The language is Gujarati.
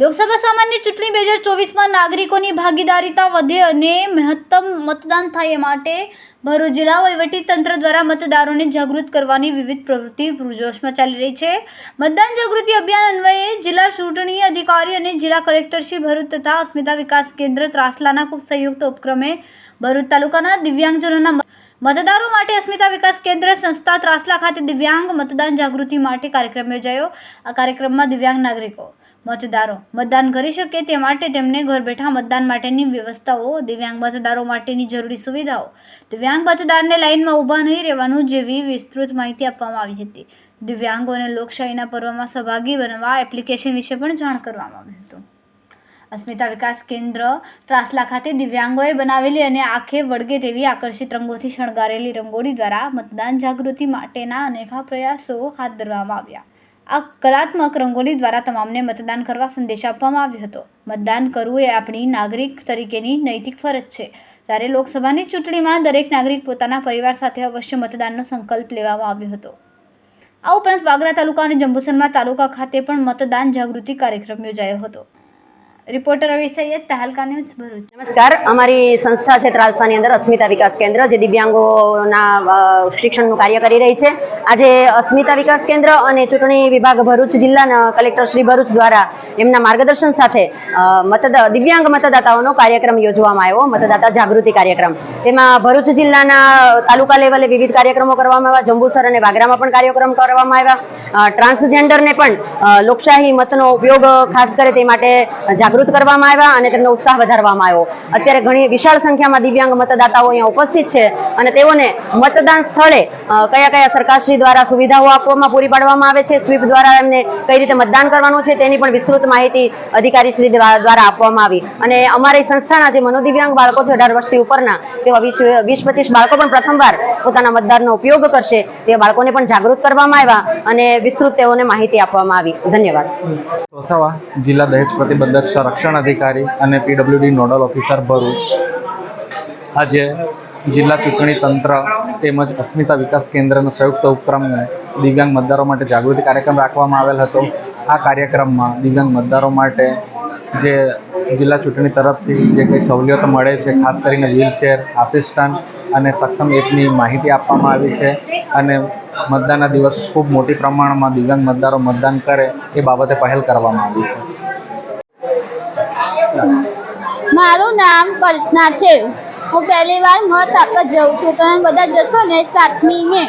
લોકસભા સામાન્ય ચૂંટણી બે હજાર ચોવીસમાં નાગરિકોની ભાગીદારીતા વધે અને મહત્તમ મતદાન થાય એ માટે ભરૂચ જિલ્લા તંત્ર દ્વારા મતદારોને જાગૃત કરવાની વિવિધ પ્રવૃત્તિ પૂરજોશમાં ચાલી રહી છે. મતદાન જાગૃતિ અભિયાન અન્વયે જિલ્લા ચૂંટણી અધિકારી અને જિલ્લા કલેક્ટર શ્રી ભરૂચ તથા અસ્મિતા વિકાસ કેન્દ્ર ત્રાસલાના ખૂબ સંયુક્ત ઉપક્રમે ભરૂચ તાલુકાના દિવ્યાંગજનોના મતદારો માટે અસ્મિતા વિકાસ કેન્દ્ર સંસ્થા ત્રાસલા ખાતે દિવ્યાંગ મતદાન જાગૃતિ માટે કાર્યક્રમ યોજાયો. આ કાર્યક્રમમાં દિવ્યાંગ નાગરિકો મતદારો. મતદાન કરી શકે તે માટે તેમને ઘર બેઠા મતદાન માટેની વ્યવસ્થાઓ, દિવ્યાંગ મતદારો માટેની જરૂરી સુવિધાઓ. દિવ્યાંગ મતદારને લાઇનમાં ઊભા નહીં રહેવાનું જેવી વિસ્તૃત માહિતી આપવામાં આવી હતી. દિવ્યાંગોને લોકશાહીના પર્વમાં સહભાગી બનવા એપ્લિકેશન વિશે પણ જાણ કરવામાં આવ્યું હતું. અસ્મિતા વિકાસ કેન્દ્ર ત્રાસલા ખાતે દિવ્યાંગોએ બનાવેલી અને આંખે વળગે તેવી આકર્ષિત રંગોથી શણગારેલી રંગોળી દ્વારા મતદાન જાગૃતિ માટેના અનેકા પ્રયાસો હાથ ધરવામાં આવ્યા. આ કલાત્મક રંગોલી દ્વારા તમામને મતદાન કરવા સંદેશ આપવામાં આવ્યો હતો. મતદાન કરવું એ આપણી નાગરિક તરીકેની નૈતિક ફરજ છે. ત્યારે લોકસભાની ચૂંટણીમાં દરેક નાગરિક પોતાના પરિવાર સાથે અવશ્ય મતદાનનો સંકલ્પ લેવામાં આવ્યો હતો. આ ઉપરાંત વાગરા તાલુકા અને જંબુસરમાં તાલુકા ખાતે પણ મતદાન જાગૃતિ કાર્યક્રમ યોજાયો હતો. Reporter Ravi Sayyed, Tehelka news Bharuch. નમસ્કાર. અમારી સંસ્થા છે ત્રાલસાની અંદર અસ્મિતા વિકાસ કેન્દ્ર, જે દિવ્યાંગોના શિક્ષણનું કાર્ય કરી રહી છે. આજે અસ્મિતા વિકાસ કેન્દ્ર અને ચૂંટણી વિભાગ ભરૂચ જિલ્લાના કલેક્ટર શ્રી ભરૂચ દ્વારા એમના માર્ગદર્શન સાથે મતદા, દિવ્યાંગ મતદાતાઓનો કાર્યક્રમ યોજવામાં આવ્યો, મતદાતા જાગૃતિ કાર્યક્રમ. તેમાં ભરૂચ જિલ્લાના તાલુકા લેવલે વિવિધ કાર્યક્રમો કરવામાં આવ્યા, જંબુસર અને વાગરામાં પણ કાર્યક્રમ કરવામાં આવ્યા. ટ્રાન્સજેન્ડરને પણ લોકશાહી મતનો ઉપયોગ ખાસ કરે તે માટે જાગૃત કરવામાં આવ્યા અને તેમનો ઉત્સાહ વધારવામાં આવ્યો. અત્યારે ઘણી વિશાળ સંખ્યામાં દિવ્યાંગ મતદાતાઓ અહીંયા ઉપસ્થિત છે અને તેઓને મતદાન સ્થળે કયા કયા સરકારશ્રી દ્વારા સુવિધાઓ આપવામાં પૂરી પાડવામાં આવે છે, સ્વીપ દ્વારા એમને કઈ રીતે મતદાન કરવાનું છે તેની પણ વિસ્તૃત માહિતી અધિકારી શ્રી દ્વારા આપવામાં આવી. અને અમારી સંસ્થાના જે મનોદિવ્યાંગ બાળકો છે, અઢાર વર્ષથી ઉપરના, તેવા વીસ પચીસ બાળકો પણ પ્રથમવાર પોતાના મતદારનો ઉપયોગ કરશે. તે બાળકોને પણ જાગૃત કરવામાં આવ્યા અને વિસ્તૃત તેઓને માહિતી આપવામાં આવી. ધન્યવાદ. વસાવા જિલ્લા દહેજ પ્રતિબંધક સંરક્ષણ અધિકારી અને પીડબ્લ્યુડી નોડલ ઓફિસર ભરૂચ. આજે જિલ્લા ચૂંટણી તંત્ર તેમજ અસ્મિતા વિકાસ કેન્દ્રનો સંયુક્ત ઉપક્રમને દિવ્યાંગ મતદારો માટે જાગૃતિ કાર્યક્રમ રાખવામાં આવેલ હતો. આ કાર્યક્રમમાં દિવ્યાંગ મતદારો માટે જે જિલ્લા ચૂંટણી તરફથી જે કંઈ સવલતો મળે છે, ખાસ કરીને વ્હીલચેર, આસિસ્ટન્ટ અને સક્ષમ એપની માહિતી આપવામાં આવી છે. અને મતદાનના દિવસ ખૂબ મોટી પ્રમાણમાં દિવ્યાંગ મતદારો મતદાન કરે એ બાબતે પહેલ કરવામાં આવી છે. મારું નામ કલ્પના છે. હું પહેલી વાર મત આપવા જઉં છું. તમે બધા જશો ને સાતમી મે.